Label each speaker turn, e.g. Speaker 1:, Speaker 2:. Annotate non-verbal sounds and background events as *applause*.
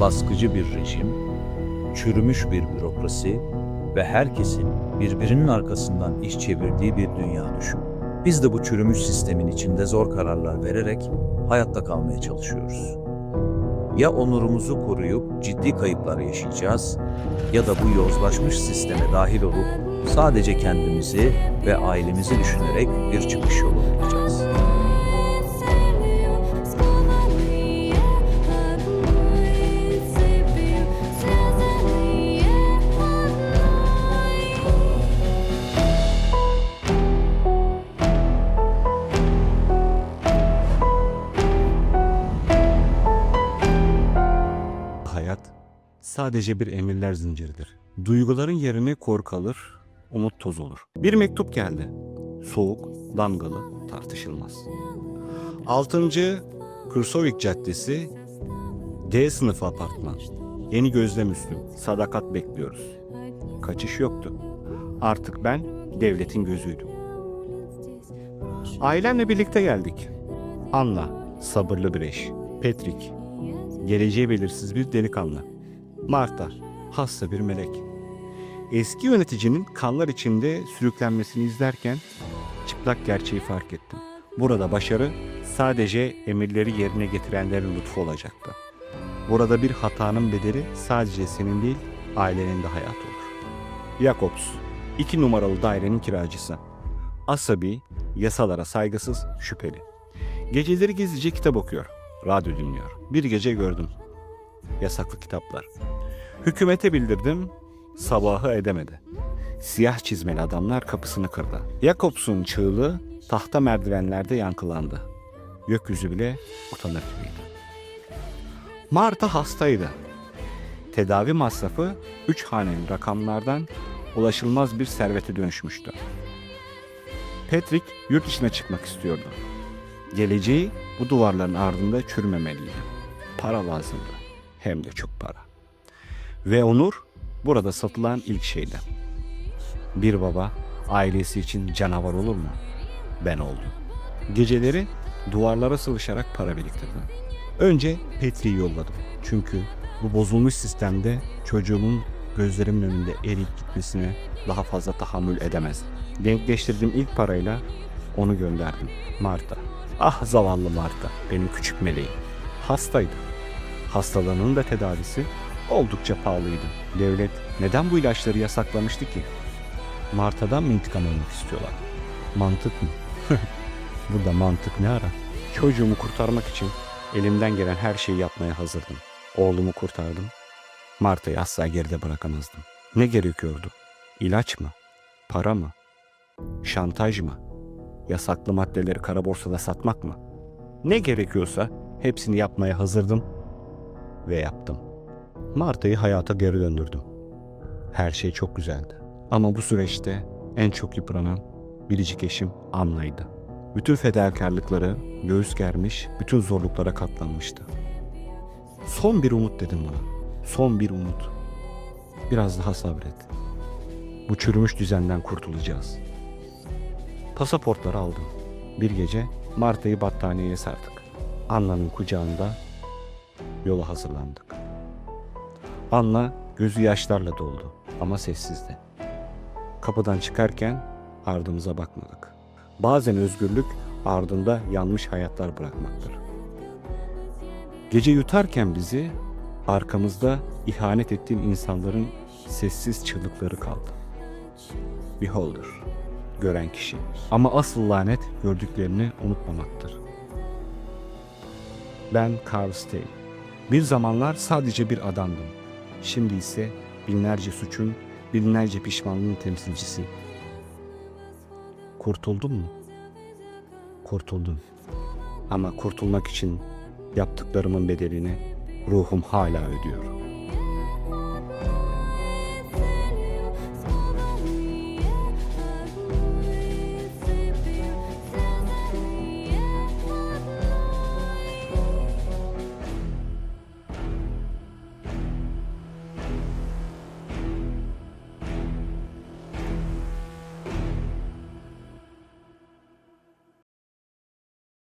Speaker 1: baskıcı bir rejim, çürümüş bir bürokrasi ve herkesin birbirinin arkasından iş çevirdiği bir dünya düşün. Biz de bu çürümüş sistemin içinde zor kararlar vererek hayatta kalmaya çalışıyoruz. Ya onurumuzu koruyup ciddi kayıplar yaşayacağız ya da bu yozlaşmış sisteme dahil olup sadece kendimizi ve ailemizi düşünerek bir çıkış yolu bulacağız.
Speaker 2: Sadece bir emirler zinciridir. Duyguların yerine korku alır, umut toz olur. Bir mektup geldi. Soğuk, damgalı, tartışılmaz. 6. Kursovik Caddesi D sınıfı apartman. Yeni gözle Müslüm. Sadakat bekliyoruz. Kaçış yoktu. Artık ben devletin gözüydüm. Ailemle birlikte geldik. Anna, sabırlı bir eş. Patrick, geleceği belirsiz bir delikanlı. Marta, hasta bir melek. Eski yöneticinin kanlar içinde sürüklenmesini izlerken çıplak gerçeği fark ettim. Burada başarı sadece emirleri yerine getirenlerin lütfu olacaktı. Burada bir hatanın bedeli sadece senin değil, ailenin de hayatı olur. Jacobs, iki numaralı dairenin kiracısı. Asabi, yasalara saygısız, şüpheli. Geceleri gizlice kitap okuyor, radyo dinliyor. Bir gece gördüm. Yasaklı kitaplar. Hükümete bildirdim, sabahı edemedi. Siyah çizmeli adamlar kapısını kırdı. Jakobs'un çığlığı tahta merdivenlerde yankılandı. Gökyüzü bile utanır gibiydi. Marta hastaydı. Tedavi masrafı üç haneli rakamlardan ulaşılmaz bir servete dönüşmüştü. Patrick yurt dışına çıkmak istiyordu. Geleceği bu duvarların ardında çürümemeliydi. Para lazımdı. Hem de çok para. Ve onur burada satılan ilk şeydi. Bir baba ailesi için canavar olur mu? Ben oldum. Geceleri duvarlara sıvışarak para biriktirdim. Önce Petri'yi yolladım. Çünkü bu bozulmuş sistemde çocuğumun gözlerimin önünde eriyip gitmesine daha fazla tahammül edemez. Denkleştirdiğim ilk parayla onu gönderdim. Marta. Ah zavallı Marta, benim küçük meleğim. Hastaydı. Hastalığının da tedavisi oldukça pahalıydı. Devlet neden bu ilaçları yasaklamıştı ki? Marta'dan mı intikam almak istiyorlar? Mantık mı? *laughs* Burada mantık ne ara? Çocuğumu kurtarmak için elimden gelen her şeyi yapmaya hazırdım. Oğlumu kurtardım. Marta'yı asla geride bırakamazdım. Ne gerekiyordu? İlaç mı? Para mı? Şantaj mı? Yasaklı maddeleri kara borsada satmak mı? Ne gerekiyorsa hepsini yapmaya hazırdım ve yaptım. Marta'yı hayata geri döndürdüm. Her şey çok güzeldi. Ama bu süreçte en çok yıpranan biricik eşim Anna'ydı. Bütün fedakarlıkları göğüs germiş, bütün zorluklara katlanmıştı. Son bir umut dedim bana. Son bir umut. Biraz daha sabret. Bu çürümüş düzenden kurtulacağız. Pasaportları aldım. Bir gece Marta'yı battaniyeye sardık. Anna'nın kucağında yola hazırlandık. Anna gözü yaşlarla doldu ama sessizdi. Kapıdan çıkarken ardımıza bakmadık. Bazen özgürlük ardında yanmış hayatlar bırakmaktır. Gece yutarken bizi arkamızda ihanet ettiğin insanların sessiz çığlıkları kaldı. Beholder, gören kişi. Ama asıl lanet gördüklerini unutmamaktır. Ben Carl Stay. Bir zamanlar sadece bir adamdım. Şimdi ise binlerce suçun, binlerce pişmanlığın temsilcisi. Kurtuldun mu? Kurtuldum. Ama kurtulmak için yaptıklarımın bedelini ruhum hala ödüyor.